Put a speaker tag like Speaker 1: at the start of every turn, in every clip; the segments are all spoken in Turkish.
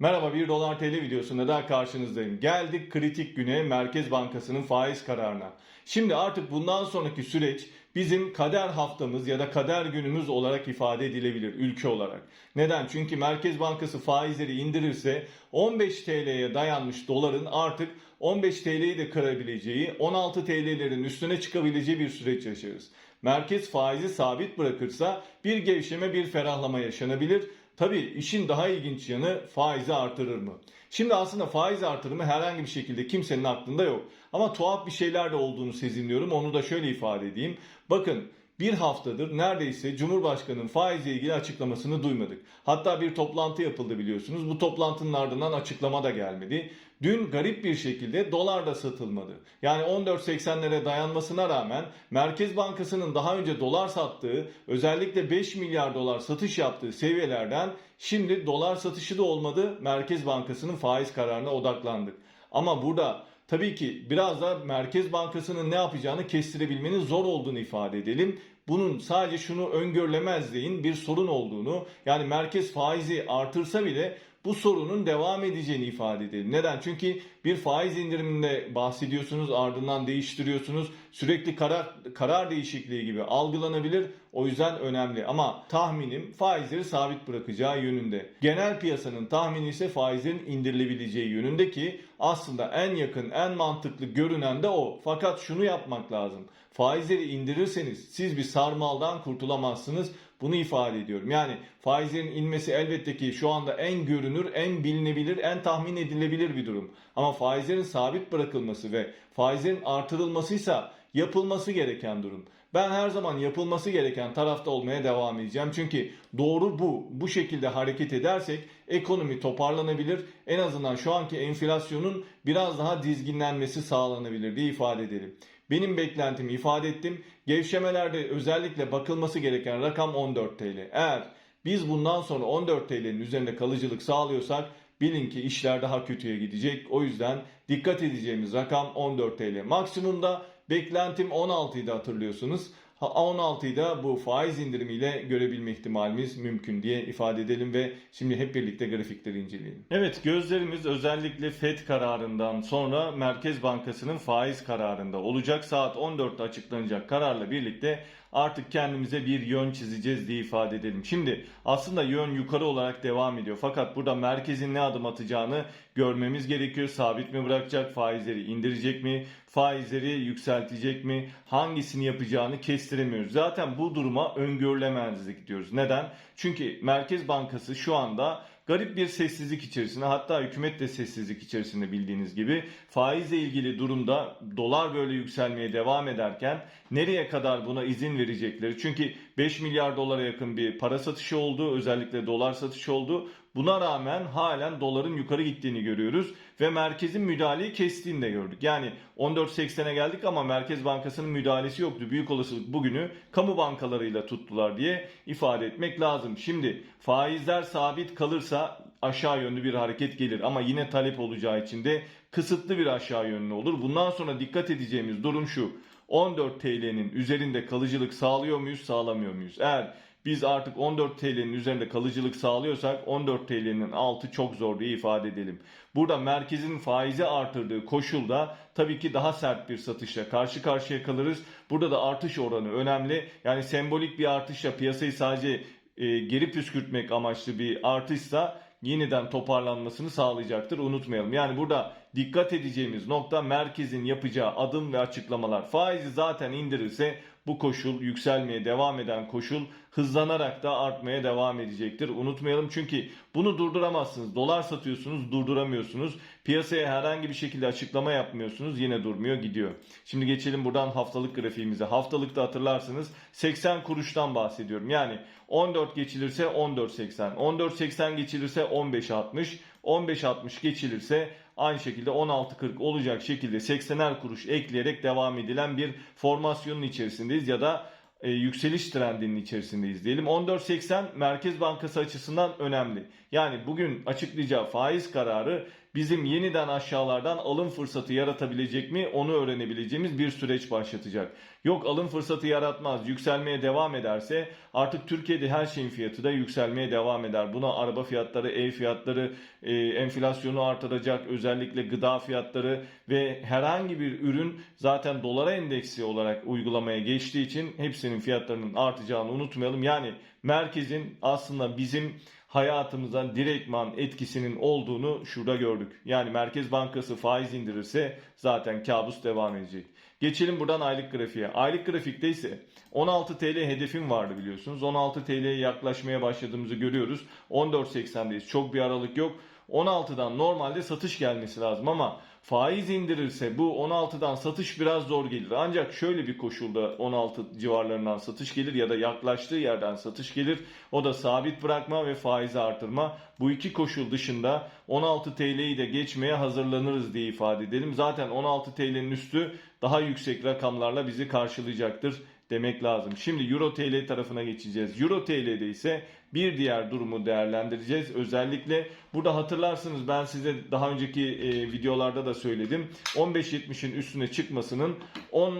Speaker 1: Merhaba 1 dolar TL videosunda daha karşınızdayım. Geldik kritik güne Merkez Bankası'nın faiz kararına. Şimdi artık bundan sonraki süreç bizim kader haftamız ya da kader günümüz olarak ifade edilebilir ülke olarak. Neden? Çünkü Merkez Bankası faizleri indirirse 15 TL'ye dayanmış doların artık 15 TL'yi de kırabileceği, 16 TL'lerin üstüne çıkabileceği bir süreç yaşarız. Merkez faizi sabit bırakırsa bir gevşeme, bir ferahlama yaşanabilir. Tabii işin daha ilginç yanı faizi artırır mı? Şimdi aslında faiz artırımı herhangi bir şekilde kimsenin aklında yok. Ama tuhaf bir şeyler de olduğunu sezinliyorum. Onu da şöyle ifade edeyim. Bakın bir haftadır neredeyse Cumhurbaşkanı'nın faizle ilgili açıklamasını duymadık. Hatta bir toplantı yapıldı biliyorsunuz. Bu toplantının ardından açıklama da gelmedi. Dün garip bir şekilde dolar da satılmadı. Yani 14.80'lere dayanmasına rağmen Merkez Bankası'nın daha önce dolar sattığı özellikle 5 milyar dolar satış yaptığı seviyelerden şimdi dolar satışı da olmadı. Merkez Bankası'nın faiz kararına odaklandık. Ama burada tabii ki biraz da Merkez Bankası'nın ne yapacağını kestirebilmenin zor olduğunu ifade edelim. Bunun sadece şunu öngörülemezliğin bir sorun olduğunu yani merkez faizi artırsa bile bu sorunun devam edeceğini ifade edelim. Neden? Çünkü bir faiz indiriminde bahsediyorsunuz ardından değiştiriyorsunuz. Sürekli karar, karar değişikliği gibi algılanabilir. O yüzden önemli. Ama tahminim faizleri sabit bırakacağı yönünde. Genel piyasanın tahmini ise faizlerin indirilebileceği yönünde ki aslında en yakın, en mantıklı görünen de o. Fakat şunu yapmak lazım. Faizleri indirirseniz siz bir sarmaldan kurtulamazsınız. Bunu ifade ediyorum. Yani faizlerin inmesi elbette ki şu anda en görünür, en bilinebilir, en tahmin edilebilir bir durum. Ama faizlerin sabit bırakılması ve faizlerin artırılmasıysa yapılması gereken durum. Ben her zaman yapılması gereken tarafta olmaya devam edeceğim. Çünkü doğru bu. Bu şekilde hareket edersek ekonomi toparlanabilir. En azından şu anki enflasyonun biraz daha dizginlenmesi sağlanabilir diye ifade edelim. Benim beklentimi ifade ettim. Gevşemelerde özellikle bakılması gereken rakam 14 TL. Eğer biz bundan sonra 14 TL'nin üzerinde kalıcılık sağlıyorsak bilin ki işler daha kötüye gidecek. O yüzden dikkat edeceğimiz rakam 14 TL. Maksimumda beklentim 16 idi hatırlıyorsunuz. 16'yı da bu faiz indirimiyle görebilme ihtimalimiz mümkün diye ifade edelim ve şimdi hep birlikte grafikleri inceleyelim. Evet gözlerimiz özellikle FED kararından sonra Merkez Bankası'nın faiz kararında olacak. Saat 14'te açıklanacak kararla birlikte artık kendimize bir yön çizeceğiz diye ifade edelim. Şimdi aslında yön yukarı olarak devam ediyor. Fakat burada merkezin ne adım atacağını görmemiz gerekiyor. Sabit mi bırakacak, faizleri indirecek mi, faizleri yükseltecek mi, hangisini yapacağını kestiremiyoruz. Zaten bu duruma öngörülemezlik diyoruz. Neden? Çünkü Merkez Bankası şu anda garip bir sessizlik içerisinde hatta hükümet de sessizlik içerisinde bildiğiniz gibi faizle ilgili durumda dolar böyle yükselmeye devam ederken nereye kadar buna izin verecekleri? Çünkü 5 milyar dolara yakın bir para satışı oldu özellikle dolar satışı oldu buna rağmen halen doların yukarı gittiğini görüyoruz ve merkezin müdahaleyi kestiğini de gördük yani 14.80'e geldik ama Merkez Bankası'nın müdahalesi yoktu büyük olasılık bugünü kamu bankalarıyla tuttular diye ifade etmek lazım şimdi faizler sabit kalırsa aşağı yönlü bir hareket gelir ama yine talep olacağı için de kısıtlı bir aşağı yönlü olur. Bundan sonra dikkat edeceğimiz durum şu. 14 TL'nin üzerinde kalıcılık sağlıyor muyuz, sağlamıyor muyuz? Eğer biz artık 14 TL'nin üzerinde kalıcılık sağlıyorsak 14 TL'nin altı çok zor diye ifade edelim. Burada merkezin faizi artırdığı koşulda tabii ki daha sert bir satışla karşı karşıya kalırız. Burada da artış oranı önemli. Yani sembolik bir artışla piyasayı sadece e, geri püskürtmek amaçlı bir artışsa yeniden toparlanmasını sağlayacaktır. Unutmayalım. Yani burada dikkat edeceğimiz nokta merkezin yapacağı adım ve açıklamalar. Faizi zaten indirirse bu koşul yükselmeye devam eden koşul hızlanarak da artmaya devam edecektir. Unutmayalım çünkü bunu durduramazsınız. Dolar satıyorsunuz durduramıyorsunuz. Piyasaya herhangi bir şekilde açıklama yapmıyorsunuz yine durmuyor gidiyor. Şimdi geçelim buradan haftalık grafiğimize. Haftalıkta hatırlarsınız 80 kuruştan bahsediyorum. Yani 14 geçilirse 14.80, 14.80 geçilirse 15.60, 15.60 geçilirse aynı şekilde 16.40 olacak şekilde 80'er kuruş ekleyerek devam edilen bir formasyonun içerisindeyiz ya da e, yükseliş trendinin içerisindeyiz diyelim. 14.80 Merkez Bankası açısından önemli. Yani bugün açıklayacağı faiz kararı bizim yeniden aşağılardan alım fırsatı yaratabilecek mi onu öğrenebileceğimiz bir süreç başlatacak. Yok alım fırsatı yaratmaz, yükselmeye devam ederse artık Türkiye'de her şeyin fiyatı da yükselmeye devam eder. Buna araba fiyatları, ev fiyatları, e, enflasyonu artıracak, özellikle gıda fiyatları ve herhangi bir ürün zaten dolara endeksi olarak uygulamaya geçtiği için hepsinin fiyatlarının artacağını unutmayalım. Yani merkezin aslında bizim hayatımıza direktman etkisinin olduğunu şurada gördük. Yani Merkez Bankası faiz indirirse zaten kabus devam edecek. Geçelim buradan aylık grafiğe. Aylık grafikte ise 16 TL hedefim vardı biliyorsunuz. 16 TL'ye yaklaşmaya başladığımızı görüyoruz. 14.80'deyiz. Çok bir aralık yok. 16'dan normalde satış gelmesi lazım ama faiz indirirse bu 16'dan satış biraz zor gelir. Ancak şöyle bir koşulda 16 civarlarından satış gelir ya da yaklaştığı yerden satış gelir. O da sabit bırakma ve faizi artırma. Bu iki koşul dışında 16 TL'yi de geçmeye hazırlanırız diye ifade edelim. Zaten 16 TL'nin üstü daha yüksek rakamlarla bizi karşılayacaktır demek lazım. Şimdi Euro TL tarafına geçeceğiz. Euro TL'de ise bir diğer durumu değerlendireceğiz. Özellikle burada hatırlarsınız ben size daha önceki e, videolarda da söyledim. 15.70'in üstüne çıkmasının 10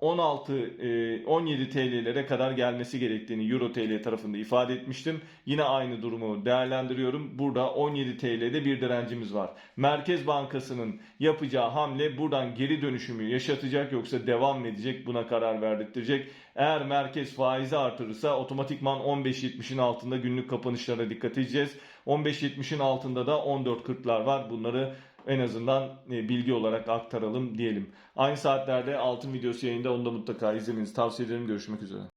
Speaker 1: 16 e, 17 TL'lere kadar gelmesi gerektiğini Euro TL tarafında ifade etmiştim. Yine aynı durumu değerlendiriyorum. Burada 17 TL'de bir direncimiz var. Merkez Bankası'nın yapacağı hamle buradan geri dönüşümü yaşatacak yoksa devam edecek buna karar verdirtecek. Eğer merkez faizi artırırsa otomatikman 15.70'in altında günlük kapanışlara dikkat edeceğiz. 15.70'in altında da 14.40'lar var. Bunları en azından e, bilgi olarak aktaralım diyelim. Aynı saatlerde altın videosu yayında onu da mutlaka izlemenizi tavsiye ederim. Görüşmek üzere.